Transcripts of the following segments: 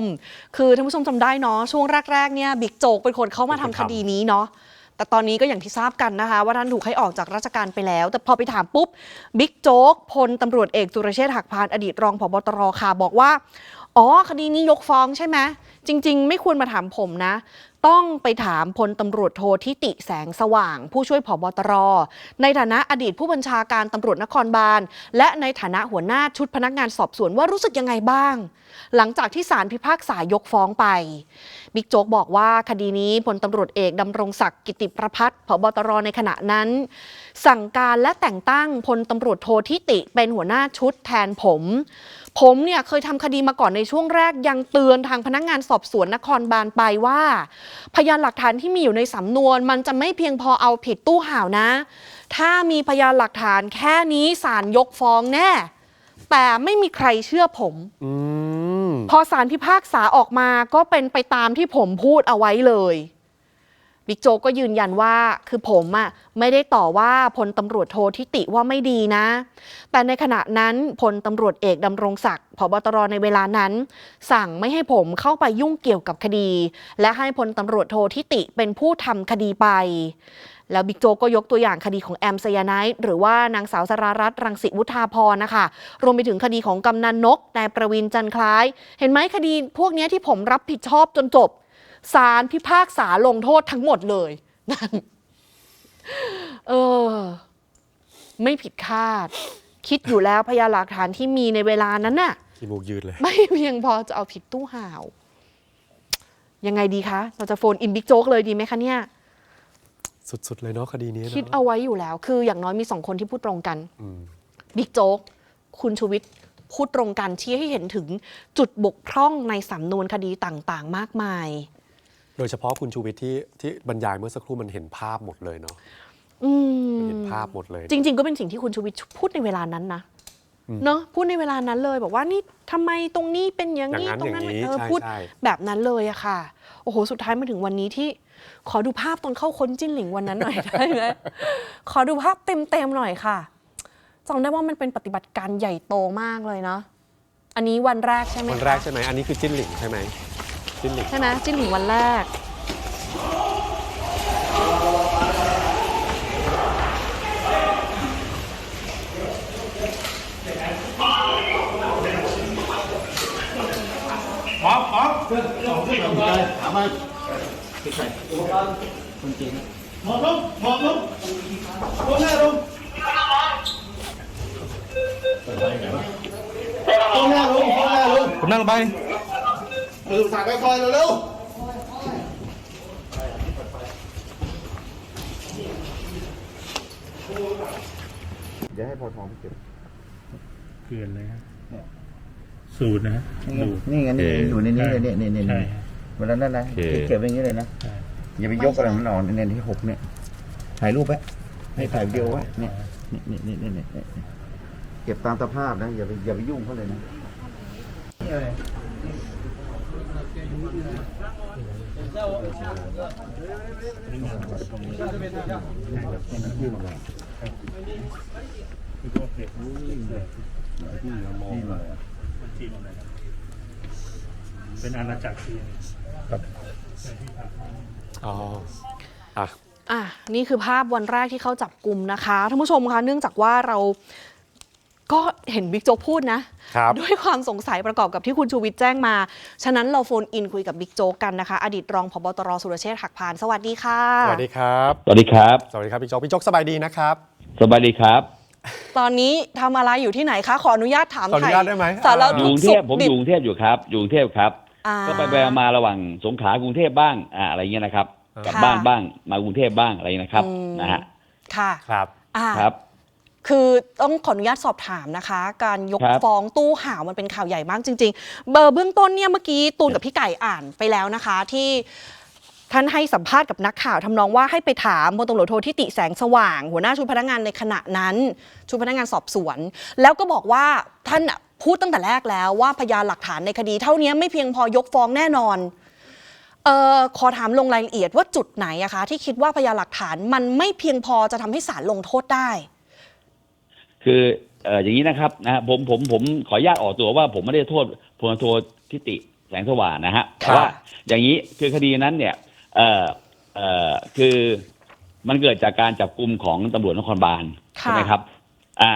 มคือท่านผู้ชมจำได้เนาะช่วงแรกๆเนี่ยบิ๊กโจ๊กเป็นคนเข้ามาทำคดีนี้เนาะแต่ตอนนี้ก็อย่างที่ทราบกันนะคะ ว่าท่านถูกให้ออกจากราชการไปแล้ว แต่พอไปถามปุ๊บบิ๊กโจ๊กพลตำรวจเอกสุรเชษฐ์หักพานอดีตรองผบตรค่ะบอกว่า อ๋อคดีนี้ยกฟ้องใช่ไหมจริง ๆ ไม่ควรมาถามผมนะ ต้องไปถามพลตำรวจโททิติแสงสว่าง ผู้ช่วยผบตร ในฐานะอดีตผู้บัญชาการตำรวจนครบาลและในฐานะหัวหน้าชุดพนักงานสอบสวนว่ารู้สึกยังไงบ้าง หลังจากที่ศาลพิพากษายกฟ้องไปบิ๊กโจ๊กบอกว่าคดีนี้พลตำรวจเอกดำรงศักดิ์กิติประพัฒน์ผบตรในขณะนั้น สั่งการและแต่งตั้งพลตำรวจโททิติเป็นหัวหน้าชุดแทนผม ผมเนี่ยเคยทำคดีมาก่อนในช่วงแรกยังเตือนทางพนักงานสอบสวนนครบาลไปว่า พยานหลักฐานที่มีอยู่ในสำนวน มันจะไม่เพียงพอเอาผิดตู้ห่าวนะ ถ้ามีพยานหลักฐานแค่นี้ศาลยกฟ้องแน่ แต่ไม่มีใครเชื่อผม อืม พอสารพิพากษาออกมาก็เป็นไปตามที่ผมพูดเอาไว้เลยบิ๊กโจก็ยืนยันว่าคือผมอะไม่ได้ต่อว่าพลตำรวจโททิติว่าไม่ดีนะ แต่ในขณะนั้นพลตำรวจเอกดำรงศักดิ์ผบตรในเวลานั้น สั่งไม่ให้ผมเข้าไปยุ่งเกี่ยวกับคดี และให้พลตำรวจโททิติเป็นผู้ทำคดีไป แล้วบิ๊กโจ๊กก็ยกตัวอย่างคดีของแอมไซยาไนท์หรือว่านางสาวสรารัตน์รังสิวุฒาพรนะคะ รวมไปถึงคดีของกำนันนกนายประวินจันทร์คล้าย เห็นไหมคดีพวกเนี้ยที่ผมรับผิดชอบจนจบศาลพิพากษาลงโทษทั้งหมดเลยนั่นเออ ไม่ผิดคาด คิดอยู่แล้วพยานหลักฐานที่มีในเวลานั้นน่ะขี้มูกยืดเลย ไม่เพียงพอจะเอาผิดตู้ห่าว ยังไงดีคะ เราจะโฟนอินบิ๊กโจ๊กเลยดีไหมคะเนี่ย สุด ๆ เลยเนาะคดีนี้เนอะคิดเอาไว้อยู่แล้ว คืออย่างน้อยมีสองคนที่พูดตรงกันอืมบิ๊กโจ๊กคุณชูวิทย์พูดตรงกันชี้ให้เห็นถึงจุดบกพร่องในสำนวนคดีต่างๆ มากมาย โดยเฉพาะคุณชูวิทย์ที่ที่บรรยายเมื่อสักครู่มันเห็นภาพหมดเลยเนาะอืมเห็นภาพหมดเลย จริง ๆ ก็เป็นสิ่งที่คุณชูวิทย์พูดในเวลานั้นนะเนอะพูดในเวลานั้นเลยบอกว่านี่ทำไมตรงนี้เป็นอย่างนี้อย่างนั้นตรงนั้นอย่างนี้เออใช่พูดใช่แบบนั้นเลยอะค่ะ โอ้โห สุดท้ายมาถึงวันนี้ที่ ขอดูภาพตอนเข้าค้นจิ้นหลิงวันนั้นหน่อยได้ไหมขอดูภาพเต็มๆหน่อยค่ะจำได้ว่ามันเป็นปฏิบัติการใหญ่โตมากเลยเนาะอันนี้วันแรกใช่ไหมวันคะแรกใช่ไหมอันนี้คือจิ้นหลิงใช่ไหมจิ้นหลิงใช่ไหมจิ้นหลิงวันแรก หมอบลงหมอบลงลงหน้าลงลงหน้าลงลงหน้าลงผมนั่งลงไปมือสั่งไปคอยเร็วเดี๋ยวให้พอทองเก็บเกลือนเลยฮะสูตรนะฮะนี่ไงนี่อยู่ในนี้เลยเนี่ยเนี่ยเนี่ย เนี่ยเวลานั้นนะโอเค เก็บไว้อย่างนี้เลยนะใช่อย่าไปยกอะไรมันออกเนี่ยที่หกเนี่ย ถ่ายรูปไว้ให้ถ่ายวิดีโอไว้เนี่ยนี่นี่นี่นี่นี่นี่เก็บตามสภาพนะ อย่าไปอย่าไปยุ่งเขาเลยนะ นี่อะไร เป็นอาณาจักรจีนอ๋ออะอะนี่คือภาพวันแรกที่เขาจับกลุ่มนะคะท่านผู้ชมคะเนื่องจากว่าเราก็เห็นบิ๊กโจ๊กพูดนะครับด้วยความสงสัยประกอบกับที่คุณชูวิทย์แจ้งมา ฉะนั้นเราโฟนอินคุยกับบิ๊กโจ๊กกันนะคะ อดีตรองผบตรสุรเชษฐ์หักพาน สวัสดีค่ะ สวัสดีครับ สวัสดีครับ สวัสดีครับพี่โจ๊กพี่โจ๊กสบายดีนะครับสวัสดีครับ ตอนนี้ทำอะไรอยู่ที่ไหนคะ ขออนุญาตถามขออนุญาตได้ไหมสารอ่าอยู่ทุกกรุงเทสุพขผมดิอบยู่กรุงเทพอยู่ครับ อยู่กรุงเทพครับอ่า ก็ไปไปมาระหว่างสงขลากรุงเทพบ้างอ่าอะไรเงี้ยนะครับกลับค่ะบ้านบ้างมากรุงเทพบ้างอะไรเงี้ยนะครับอืมนะฮะค่ะครับอ่าครับ คือต้องขออนุญาตสอบถามนะคะ การยกครับฟ้องตู้ห่าวมันเป็นข่าวใหญ่มากจริง ๆ เบอร์เบื้องต้นเนี่ยเมื่อกี้ตูนกับพี่ไก่อ่านไปแล้วนะคะ ที่ท่านให้สัมภาษณ์กับนักข่าวทำนองว่าให้ไปถามพลตำรวจโททิติแสงสว่าง หัวหน้าชุดพนักงานในขณะนั้น ชุดพนักงานสอบสวน แล้วก็บอกว่าท่านน่ะ พูดตั้งแต่แรกแล้วว่าพยานหลักฐานในคดีเท่านี้ไม่เพียงพอยกฟ้องแน่นอนเออขอถามลงรายละเอียดว่าจุดไหนอะคะ ที่คิดว่าพยานหลักฐานมันไม่เพียงพอจะทำให้ศาลลงโทษได้ คือเอ่ออย่างนี้นะครับนะฮะผมผมผมขออนุญาตออกตัวว่าผมไม่ได้โทษพลโททิติแสแสงสว่างนะฮะแต่ค่ะว่าอย่างนี้คือคดีนั้นเนี่ยเอ่อเอ่อคือมันเกิดจากการจับกลุ่มของตำรวจนครบาลค่ะใช่ไหมครับ อ่า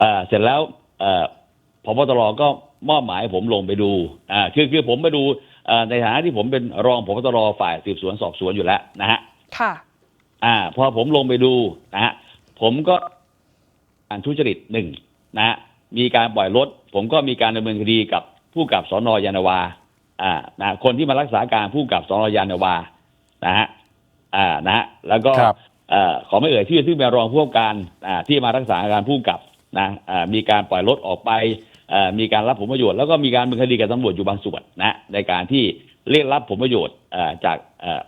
เอ่อเสร็จแล้วเอ่อ พบตรก็มอบหมายให้ผมลงไปดูอ่าคือคือผมไปดูเอ่อในฐานะที่ผมเป็นรองพบตรฝ่ายสืบสวนสอบสวนอยู่แล้วนะฮะค่ะ อ่า พอผมลงไปดูนะฮะผมก็การทุจริตหนึ่งนะฮะมีการปล่อยรถ ผมก็มีการดำเนินคดีกับผู้กับสนยานนาวา อ่านะคนที่มารักษาการผู้กับสนยานนาวานะฮะอ่านะฮะแล้วก็ครับเอ่อขอไม่เอ่ยชื่อซึ่งเป็นรองผู้กำกับการอ่าที่มารักษาการผู้กำกับนะอ่ามีการปล่อยรถออกไปเอ่อ มีการรับผลประโยชน์แล้วก็มีการดำเนินคดีกับตำรวจอยู่บางส่วนนะในการที่เรียกรับผลประโยชน์เอ่อจากเอ่อ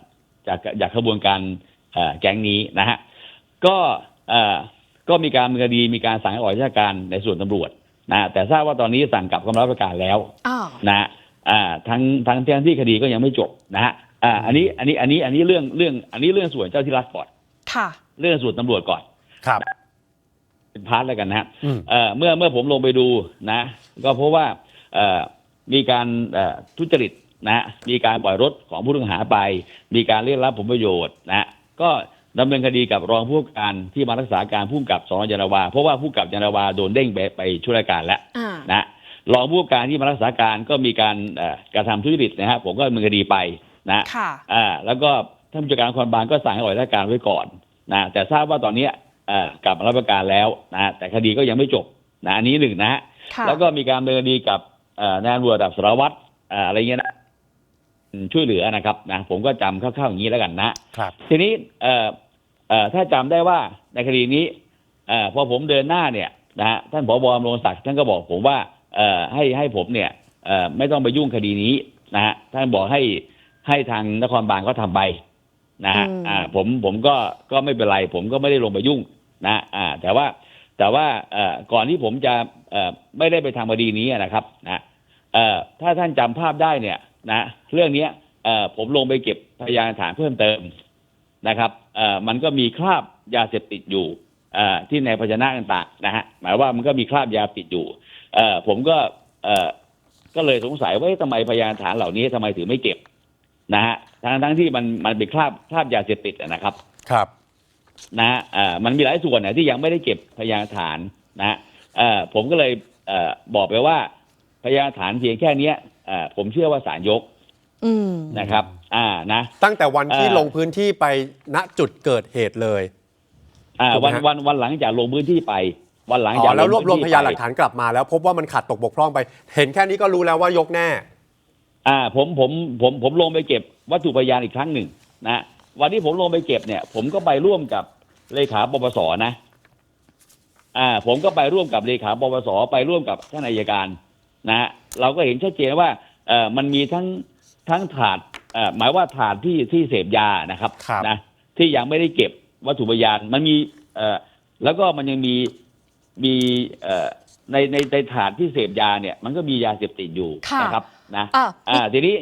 จากจากขบวนการเอ่อแก๊งนี้นะฮะก็เอ่อก็มีการดำเนินคดีมีการสั่งให้ออกราชการในส่วนตำรวจนะแต่ทราบว่าตอนนี้สั่งกลับกำลังรับราชการแล้วอ้าวนะฮะอ่าทั้งทั้งทั้งที่คดีก็ยังไม่จบนะฮะอ่าอันนี้อันนี้อันนี้อันนี้เรื่องเรื่องอันนี้เรื่องส่วนเจ้าที่รัฐก่อนค่ะเรื่องส่วนตำรวจก่อนครับ เป็นพาร์ทแล้วกันนะฮะอืมเอ่อเมื่อเมื่อผมลงไปดูนะ ก็พบว่าเอ่อมีการเอ่อทุจริตนะมีการปล่อยรถของผู้ต้องหาไป มีการเรียกรับผลประโยชน์นะ ก็ดำเนินคดีกับรองผู้การที่มารักษาการผู้กำกับสอนยานนาวา เพราะว่าผู้กำกับยานนาวาโดนเด้งไปไปช่วยราชการแล้วอ่านะรองผู้การที่มารักษาการก็มีการเอ่อกระทำทุจริตนะฮะผมก็ดำเนินคดีไปนะค่ะอ่าแล้วก็ท่านผู้จัดการนครบาลก็สั่งให้ออกราชการไว้ก่อนนะแต่ทราบว่าตอนเนี้ยเอ่อ กลับมารับราชการแล้วนะแต่คดีก็ยังไม่จบนะอันนี้หนึ่งนะฮะค่ะแล้วก็มีการดำเนินคดีกับเอ่อนายตำรวจระดับสารวัตรเอ่ออะไรเงี้ยนะอืมช่วยเหลือนะครับนะผมก็จำคร่าวๆอย่างนี้แล้วกันนะครับ ทีนี้เอ่อเอ่อถ้าจำได้ว่าในคดีนี้เอ่อพอผมเดินหน้าเนี่ยนะฮะท่านผบอำนงศักดิ์ท่านก็บอกผมว่าเอ่อให้ให้ผมเนี่ยเอ่อไม่ต้องไปยุ่งคดีนี้นะฮะท่านบอกให้ให้ทางนครบาลเขาทำไปนะฮะอืมอ่าผมผมก็ก็ไม่เป็นไร ผมก็ไม่ได้ลงไปยุ่ง นะอ่าแต่ว่าแต่ว่าเอ่อก่อนที่ผมจะเอ่อไม่ได้ไปทำคดีนี้นะครับนะเอ่อถ้าท่านจำภาพได้เนี่ยนะเรื่องเนี้ยเอ่อผมลงไปเก็บพยานฐานเพิ่มเติมนะครับเอ่อมันก็มีคราบยาเสพติดอยู่เอ่อที่ในภาชนะต่างๆนะฮะหมายว่ามันก็มีคราบยาติดอยู่เอ่อผมก็เอ่อก็เลยสงสัยว่าทำไมพยานฐานเหล่านี้ทำไมถึงไม่เก็บนะฮะทั้งทั้งที่มันมันเป็นคราบคราบยาเสพติดนะครับ ครับ นะฮะเอ่อมันมีหลายส่วนเนี่ยที่ยังไม่ได้เก็บพยานฐานนะฮะเอ่อผมก็เลยเอ่อบอกไปว่าพยานฐานเพียงแค่เนี้ยเอ่อผมเชื่อว่าศาลยกอืม นะครับ อ่านะ ตั้งแต่วันที่เอ่อ ลงพื้นที่ไปณจุดเกิดเหตุเลย อ่าถูกไหมวันฮะ วันวันหลังจากลงพื้นที่ไป วันหลังอ๋จากอแล้วรวบรวมงพพื้นที่ยานหลัไปกฐานกลับมาแล้วพบว่ามันขาดตกบกพร่องไป เห็นแค่นี้ก็รู้แล้วว่ายกแน่ อ่าผมผมผมผมลงไปเก็บวัตถุพยานอีกครั้งหนึ่งนะ วันที่ผมลงไปเก็บเนี่ย ผมก็ไปร่วมกับเลขาปปสนะ อ่า ผมก็ไปร่วมกับเลขาปปสไปร่วมกับท่านอัยการนะฮะเราก็เห็นชัดเจนว่าเอ่อมันมีทั้งทั้งถาดเอ่อหมายว่าถาดที่ที่เสพยานะครับครับ นะที่ยังไม่ได้เก็บวัตถุพยานมันมีเอ่อแล้วก็มันยังมีมีเอ่อในในในถาดที่เสพยาเนี่ย มันก็มียาเสพติดอยู่ค่ะนะครับนะ อะอ่าทีนี้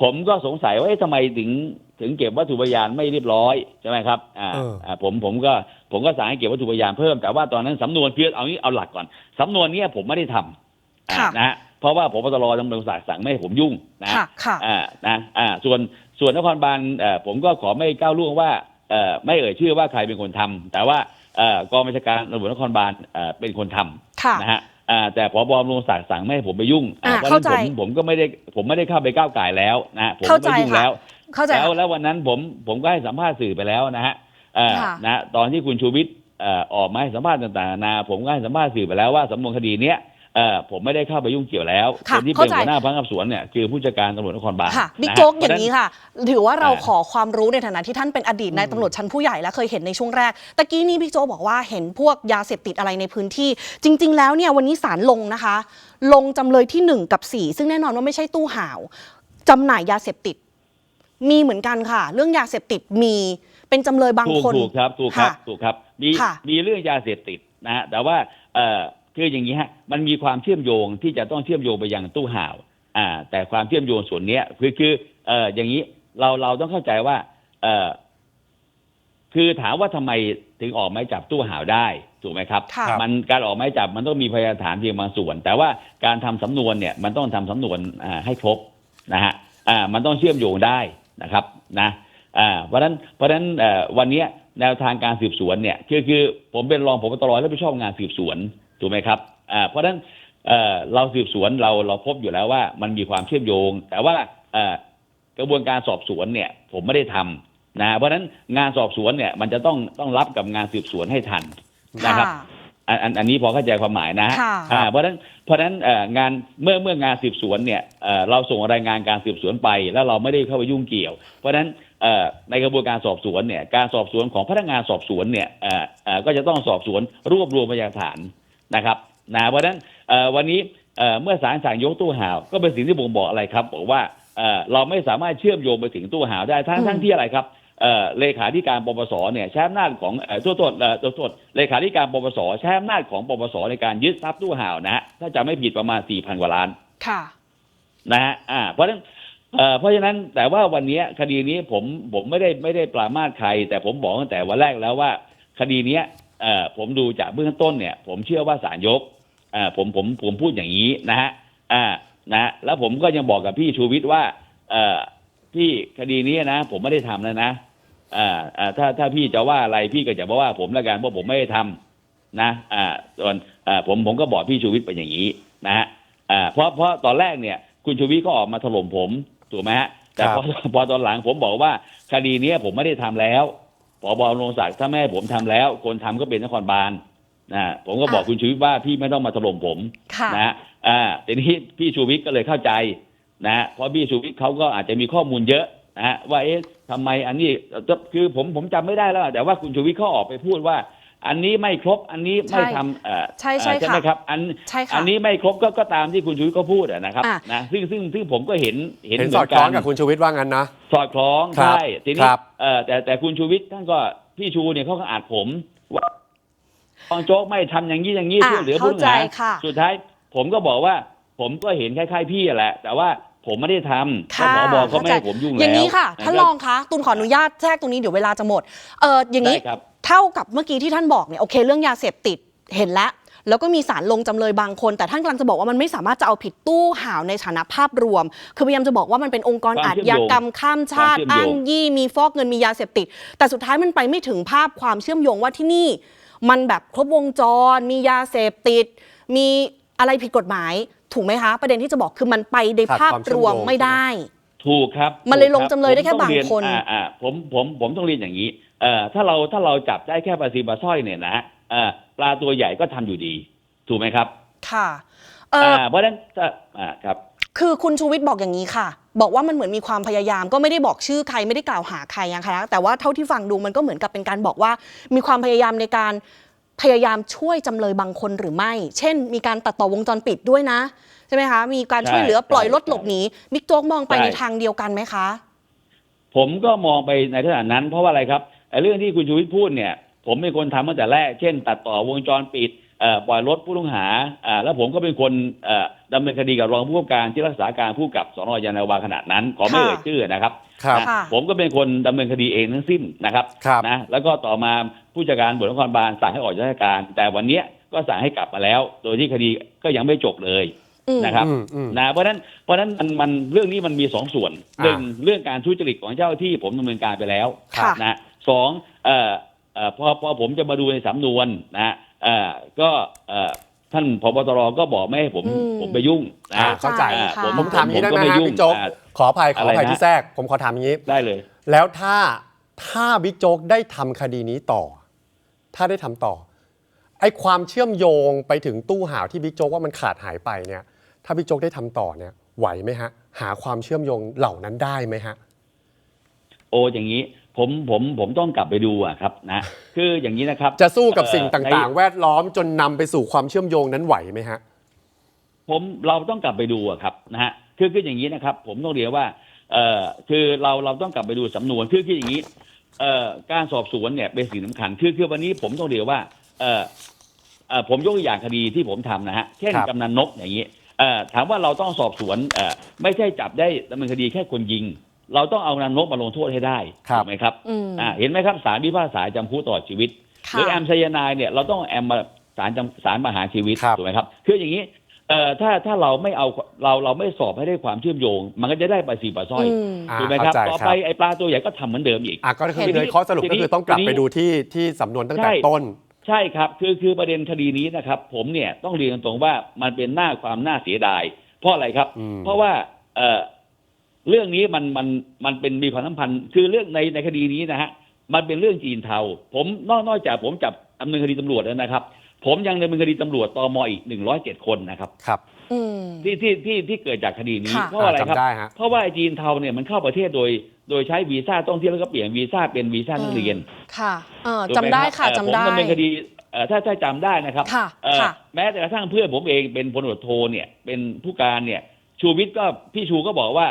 ผมก็สงสัยว่าเอ๊ะทำไมถึง ถึงเก็บวัตถุพยานไม่เรียบร้อยใช่ไหมครับอ่าเอออ่าผมผมก็ผมก็สั่งให้เก็บวัตถุพยานเพิ่มแต่ว่าตอนนั้นสำนวนเพียเอางี้เอาหลักก่อนสำนวนเนี้ยผมไม่ได้ทำอ่าค่ะ นะฮะเพราะว่าผมปตรดำรงศักดิ์สั่งไม่ให้ผมยุ่งนะฮะ ค่ะ ค่ะ อ่านะอ่าส่วนส่วนนครบาลเอ่อผมก็ขอไม่ก้าวล่วงว่าเอ่อไม่เอ่ยชื่อว่าใครเป็นคนทำแต่ว่าเอ่อกองบัญชาการตำรวจนครบาลเอ่อเป็นคนทำค่ะ นะฮะอ่าแต่พอบอมลงศักดิ์สั่งไม่ให้ผมไปยุ่งอ่าเพราะฉะเข้านั้นใจผมผมก็ไม่ได้ผมไม่ได้เข้าไปก้าวไก่ายแล้วนะฮะผมเข้าใจไม่ยุ่งค่ะ แล้ว เข้าใจแล้วแล้ววันนั้นผมผมก็ให้สัมภาษณ์สื่อไปแล้วนะฮะเอ่อค่ะนะตอนที่คุณชูวิทย์เอ่อออกมาให้สัมภาษณ์ต่างๆนานาผมก็ให้สัมภาษณ์สื่อไปแล้วว่าสำนวนคดีเนี้ยเอ่อผมไม่ได้เข้าไปยุ่งเกี่ยวแล้วค่ะคนที่เป็นเข้าใจหัวหน้าพนักงานสอบสวนเนี่ยคือผู้จัดการตำรวจนครบาลค่ะบิ๊กนะฮะโจ๊กเพอระฉะย่างนี้ค่ะ ถือว่าเราอ่าขอความรู้ในฐานะที่ท่านเป็นอดีตนายตำรวจชั้นผู้ใหญ่และเคยเห็นในช่วงแรกตะกี้นี้บิ๊กโจ๊กบอกว่าเห็นพวกยาเสพติดอะไรในพื้นที่ จริง ๆ แล้วเนี่ยวันนี้ศาลลงนะคะ ลงจำเลยที่ 1 กับ 4 ซึ่งแน่นอนว่าไม่ใช่ตู้ห่าวจำหน่ายยาเสพติด มีเหมือนกันค่ะ เรื่องยาเสพติดมีเป็นจำเลยบางถูกคนถูกครับถูกครับค่ะถูกครับมีค่ะ มีเรื่องยาเสพติดนะฮะแต่ว่าเอ่อคืออย่างนี้ฮะมันมีความเชื่อมโยงที่จะต้องเชื่อมโยงไปยังตู้ห่าวอ่า แต่ความเชื่อมโยงส่วนเนี้ยคือคือเอ่ออย่างนี้เราเราต้องเข้าใจว่า เอ่อคือถามว่าทำไมถึงออกหมายจับตู้ห่าวได้ถูกไหมครับ ค่ะ มันการออกหมายจับมันต้องมีพยานฐานเพียงบางส่วน แต่ว่าการทำสำนวนเนี่ยมันต้องทำสำนวนอ่าให้ครบนะฮะอ่ามันต้องเชื่อมโยงได้ นะครับนะอ่าเพราะนั้นเพราะนั้นวันนี้แนวทางการสืบสวนเนี่ยคือคือผมเป็นรองผบตรและผู้ชอบงานสืบสวนถูกไหมครับอ่าเพราะนั้นเเราสืบสวนเราเราพบอยู่แล้วว่ามันมีความเชื่อมโยง แต่ว่ากระบวนการสอบสวนเนี่ย ผมไม่ได้ทำนะเพราะฉะนั้นงานสอบสวนเนี่ยมันจะต้องต้องรับกับงานสืบสวนให้ทันนะครับ อันอันอันนี้พอเข้าใจความหมายนะค่ะ อ่าเพราะฉะนั้นเพราะฉะนั้นเอ่องานเมื่อเมื่องานสืบสวนเนี่ยเอ่อเราส่งรายงานการสืบสวนไป แล้วเราไม่ได้เข้าไปยุ่งเกี่ยว เพราะฉะนั้นเอ่อในกระบวนการสอบสวนเนี่ยการสอบสวนของพนักงานสอบสวนเนี่ยเอ่อเอ่อก็จะต้องสอบสวนรวบรวมพยานฐานนะครับนะเพราะฉะนั้นเอ่อวันนี้เอ่อเมื่อศาลสั่งยกตู้ห่าว ก็เป็นสิ่งที่บ่งบอกอะไรครับบอกว่าเอ่อเราไม่สามารถเชื่อมโยงไปถึงตู้ห่าวได้ทั้งอืม ทั้งที่อะไรครับ เอ่อเลขาธิการปปสเนี่ยใช้อำนาจของเอ่อโทษโทษเอ่อโทษโทษเลขาธิการปปสใช้อำนาจของปปสในการยึดทรัพย์ตู้ห่าวนะฮะถ้าจะไม่ผิดประมาณ4,000กว่าล้านค่ะนะฮะอ่าเพราะฉะนั้นเอ่อเพราะฉะนั้นแต่ว่าวันเนี้ยคดีนี้ผมผมไม่ได้ไม่ได้ปรามาสใคร แต่ผมบอกตั้งแต่วันแรกแล้วว่า คดีเนี้ยเอ่อผมดูจากเบื้องต้นเนี่ย ผมเชื่อว่าศาลยกเอ่อผมผมผมพูดอย่างนี้นะฮะอ่านะฮะแล้วผมก็ยังบอกกับพี่ชูวิทย์ว่าเอ่อพี่คดีนี้นะ ผมไม่ได้ทำแล้วนะ อ่าอ่าถ้าถ้าพี่จะว่าอะไรพี่ก็จะบอกว่าผมแล้วกันเพราะผมไม่ได้ทำนะอ่าส่วนอ่าผมผมก็บอกพี่ชูวิทย์ไปอย่างนี้นะฮะอ่าเพราะเพราะตอนแรกเนี่ย คุณชูวิทย์ก็ออกมาถล่มผมถูกไหมฮะแต่พอพอตอนหลังผมบอกว่าคดีเนี้ยผมไม่ได้ทำแล้วผบโรงศักดิ์ถ้าแม่ให้ผมทำแล้ว คนทำก็เป็นนครบาลนะผมก็บอกอะคุณชูวิทย์ว่าพี่ไม่ต้องมาถล่มผมค่ะนะฮะอ่าทีนี้พี่ชูวิทย์ก็เลยเข้าใจนะฮะเพราะพี่ชูวิทย์เขาก็อาจจะมีข้อมูลเยอะ นะฮะว่าเอ๊ะทำไมอันนี้คือผมผมจำไม่ได้แล้ว แต่ว่าคุณชูวิทย์เขาออกไปพูดว่า อันนี้ไม่ครบอันนี้ไม่ใช่ทำเอ่อใช่ใช่เอ่อใช่ไหมค่ะครับอันใช่ค่ะอันนี้ไม่ครบก็ก็ตามที่คุณชูวิทย์เขาพูดอะนะครับอะ นะซึ่งซึ่งซึ่งผมก็เห็นเห็นเห็นเหสมืออดนคล้กัองนกับคุณชูวิทย์ว่างั้นนะ สอดคล้องครับใช่ทีนี้ครับ เอ่อแต่แต่คุณชูวิทย์ท่านก็พี่ชูเนี่ยเขาก็อาจผมว่ารองโจ๊กไม่ทำอย่างนี้อย่างนี้อะช่วยเหลือผู้ต้องหาเข้าใจค่ะ สุดท้ายผมก็บอกว่า ผมก็เห็นคล้ายๆพี่แหละ แต่ว่า ผมไม่ได้ทำเพค่ะราะหมอบอเขาไม่ให้ผมยุ่งแล้วอย่างนี้ค่ะท่านนะรองคะตูนขออนุญาตแทรกตรงนี้เดี๋ยวเวลาจะหมดเอออย่างนี้ได้ครับเท่ากับเมื่อกี้ที่ท่านบอกเนี่ยโอเค เรื่องยาเสพติดเห็นแล้วแล้วก็มีสารลงจำเลยบางคน แต่ท่านกำลังจะบอกว่ามันไม่สามารถจะเอาผิดตู้ห่าวในฐานะภาพรวม คือพยายามจะบอกว่ามันเป็นองค์กรความอาชเชื่อมโยงญากรรมข้ามชาติความเชื่อมโยงอ้างยี่มีฟอกเงินมียาเสพติด แต่สุดท้ายมันไปไม่ถึงภาพความเชื่อมโยงว่าที่นี่ มันแบบครบวงจร มียาเสพติด มีอะไรผิดกฎหมาย ถูกไหมคะ ประเด็นที่จะบอกคือมันไปในขาดภาพความเชื่รอมวมโยงไม่ได้ ถูกครับมันเลยลงถูกครับจำเลยได้แค่ผมต้องบางเรียคนอ่าอ่าผมผมผมต้องเรียนอย่างนี้เอ่อถ้าเราถ้าเราจับได้แค่ปลาซีปลาสร้อยเนี่ยนะฮะเอ่อปลาตัวใหญ่ก็ทำอยู่ดี ถูกไหมครับ ค่ะเอออ่าเพราะฉะนั้นถ้าอ่าครับ คือคุณชูวิทย์บอกอย่างนี้ค่ะ บอกว่ามันเหมือนมีความพยายามก็ไม่ได้บอกชื่อใครไม่ได้กล่าวหาใครนะคะแต่ว่าเท่าที่ฟังดูมันก็เหมือนกับเป็นการบอกว่า มีความพยายามในการ พยายามช่วยจำเลยบางคนหรือไม่ เช่น มีการตัดต่อวงจรปิดด้วยนะ ใช่ไหมคะ มีการช่วยเหลือใช่ปล่อยรถใช่หลบหนีบิ๊กโจ๊กมองไปใช่ ในทางเดียวกันไหมคะ ผมก็มองไปในขนาดนั้น เพราะว่าอะไรครับไอ้เรื่องที่คุณชูวิทย์พูดเนี่ย ผมเป็นคนทำตั้งแต่แรก เช่น ตัดต่อวงจรปิดเอ่อ ปล่อยรถผู้ต้องหาอ่าแล้วผมก็เป็นคนเอ่อดำเนินคดีกับรองผู้กำกับการที่รักษาการผู้กำกับสนยานนาวาขนาดนั้น ขอไม่ค่ะเอ่ยชื่อนะครับครับนะค่ะผมก็เป็นคนดำเนินคดีเองทั้งสิ้นนะครับครับนะแล้วก็ต่อมาผู้จัดการตำรวจนครบาลสั่งให้ออกจากราชการ แต่วันเนี้ยก็สั่งให้กลับมาแล้ว โดยที่คดีก็ยังไม่จบเลยอืมนะครับอืมอืมนะเพราะฉะนั้นเพราะฉะนั้นมันมันเรื่องนี้มันมีสองส่วนอ่าหนึ่งเรื่องการทุจริตของเจ้าหน้าที่ผมดำเนินการไปแล้วค่ะนะสองเอ่อเอ่อพอพอผมจะมาดูในสำนวนนะเอ่อก็เอ่อท่านพบตรก็บอกไม่ให้ผมอืม ผมไปยุ่งอ่านะ เข้าใจอ่ค่ะผมถามอย่างนี้ได้ผมไหมก็ไม่ฮะยุ่งบิ๊กโจ๊กอ่าขออภัยขออภัยอะไรนะ ที่แทรกผมขอถามอย่างนี้ ได้เลย แล้วถ้าถ้าบิ๊กโจ๊กได้ทำคดีนี้ต่อ ถ้าได้ทำต่อ ไอ้ความเชื่อมโยงไปถึงตู้ห่าวที่บิ๊กโจ๊กว่ามันขาดหายไปเนี่ย ถ้าบิ๊กโจ๊กได้ทำต่อเนี่ยไหวไหมฮะ หาความเชื่อมโยงเหล่านั้นได้ไหมฮะ โออย่างนี้ ผมผมผมต้องกลับไปดูอะครับนะคืออย่างนี้นะครับ จะสู้กับสิ่งเอ่อต่างในๆแวดล้อมจนนำไปสู่ความเชื่อมโยงนั้นไหวไหมฮะ ผมเราต้องกลับไปดูอะครับนะฮะคือคืออย่างนี้นะครับ ผมต้องเรียนว่าเอ่อคือเราเราต้องกลับไปดูสำนวนคือคืออย่างนี้เอ่อการสอบสวนเนี่ยเป็นสิ่งสำคัญ คือคือวันนี้ผมต้องเรียนว่าเอ่อเอ่อผมยกตัวอย่างคดีที่ผมทำนะฮะเช่นครับ กำนันนกอย่างนี้เอ่อถามว่าเราต้องสอบสวนเอ่อไม่ใช่จับได้ดำเนินคดีแค่คนยิง เราต้องเอากำนันนกมาลงโทษให้ได้ครับ ถูกไหมครับอืม อ่าเห็นไหมครับสารพิพากษาจำคุกตลอดชีวิตหค่ะรือแอมไซยาไนด์เนี่ยเราต้องแอมมาสารจำสารประหารชีวิตครับถูกไหมครับคืออย่างนี้เอ่อถ้าถ้าเราไม่เอาเราเราไม่สอบให้ได้ความเชื่อมโยง มันก็จะได้ปลาสีปลาสร้อยอืมอ่าถูกไหมครับเข้าใจต่อครับไปไอ้ปลาตัวใหญ่ก็ทำเหมือนเดิมอีก อะก็คือเห็น เลยข้อสรุปทีก็นี้คือต้องกลับทีนี้ไปดูที่ที่สำนวนตั้งแต่ใช่ ต้น ใช่ครับ คือคือประเด็นคดีนี้นะครับ ผมเนี่ยต้องเรียนตรงๆว่ามันเป็นหน้าความน่าเสียดาย เพราะอะไรครับ อืมเพราะว่าเอ่อ เรื่องนี้มันมันมันเป็นมีความสัมพันธ์ คือเรื่องในในคดีนี้นะฮะมันเป็นเรื่องจีนเทา ผมนอกนอกจากผมจับดำเนินคดีตำรวจแล้วนะครับ ผมยังดำเนินคดีตำรวจตมอีกหนึ่งร้อยเจ็ดคนนะครับครับ อืม ที่ที่ที่ที่เกิดจากคดีนี้ค่ะ เพราะอะไรครับจำได้ฮะ เพราะว่าไอ้จีนเทาเนี่ยมันเข้าประเทศโดยโดยใช้วีซ่าต้องเที่ยวแล้วก็เปลี่ยนวีซ่าเป็นวีซ่านักเรียนค่ะเออถูกหมจำได้รับค่ะเอ่อจำได้ผมดำเนินคดีเอ่อถ้าถ้าจำได้นะครับค่ะเอ่อค่ะ แม้แต่กระทั่งเพื่อนผมเองเป็นพลตำรวจโทเนี่ยเป็นผู้การเนี่ยชูวิทย์ก็พี่ชูก็บอกว่า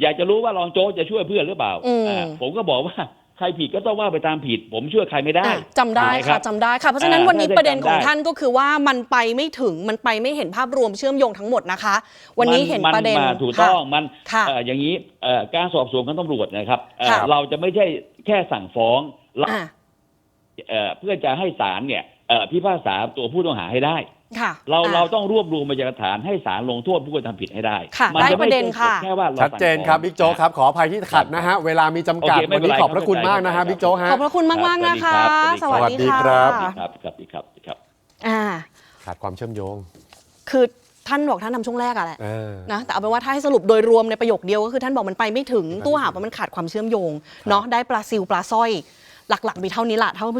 อยากจะรู้ว่ารองโจ๊กจะช่วยเพื่อนหรือเปล่าอืม อ่าผมก็บอกว่าใครผิดก็ต้องว่าไปตามผิด ผมช่วยใครไม่ได้อะจำได้ถูกหมค่ะรับ จำได้ค่ะ เพราะฉะนั้นอ่าวันนี้ถ้าจะประเด็นของจำได้ ท่านก็คือว่ามันไปไม่ถึงมันไปไม่เห็นภาพรวมเชื่อมโยงทั้งหมดนะคะ วันนี้เห็นมัประเด็นมาถูกต้องมันค่ะเอ่ออย่างนี้เอ่อการสอบสวนของตำรวจนะครับเอ่อค่ะ เราจะไม่ใช่แค่สั่งฟ้องเราอะ เอ่อเพื่อจะให้ศาลเนี่ยเอ่อพิพากษาตัวผู้ต้องหาให้ได้ ค่ะเราอะเราต้องรวบรวมพยานหลักฐานให้ศาลลงโทษผู้กระทำผิดให้ได้ ค่ะมัได้จประเด็นไม่ใช่ค่ะ แค่ว่าเราชัดเจนครับสั่งฟ้อง บิ๊กโจ๊กครับขออภัยที่ขัดนะฮะเวลามีจำกัดโอเคไม่วันเป็นนี้ไรขอบพระคุณมากนะฮะเข้าใจบิ๊กโจ๊กฮะ ขอบพระคุณมากมากๆนะคะ สวัสดีคครัรับบครับครับครับครับ อ่า ขาดความเชื่อมโยงคือท่านบอกท่านทำช่วงแรกอะแหละเออ นะแต่เอาเป็นว่าถ้าให้สรุปโดยรวมในประโยคเดียวก็คือท่านบอกมันไปไม่ถึงตู้หาเพราะมันขาดความเชื่อมโยงเนาะได้ปลาซิลปลาสร้อย หลัก ๆ มีเท่านี้แหละเท่า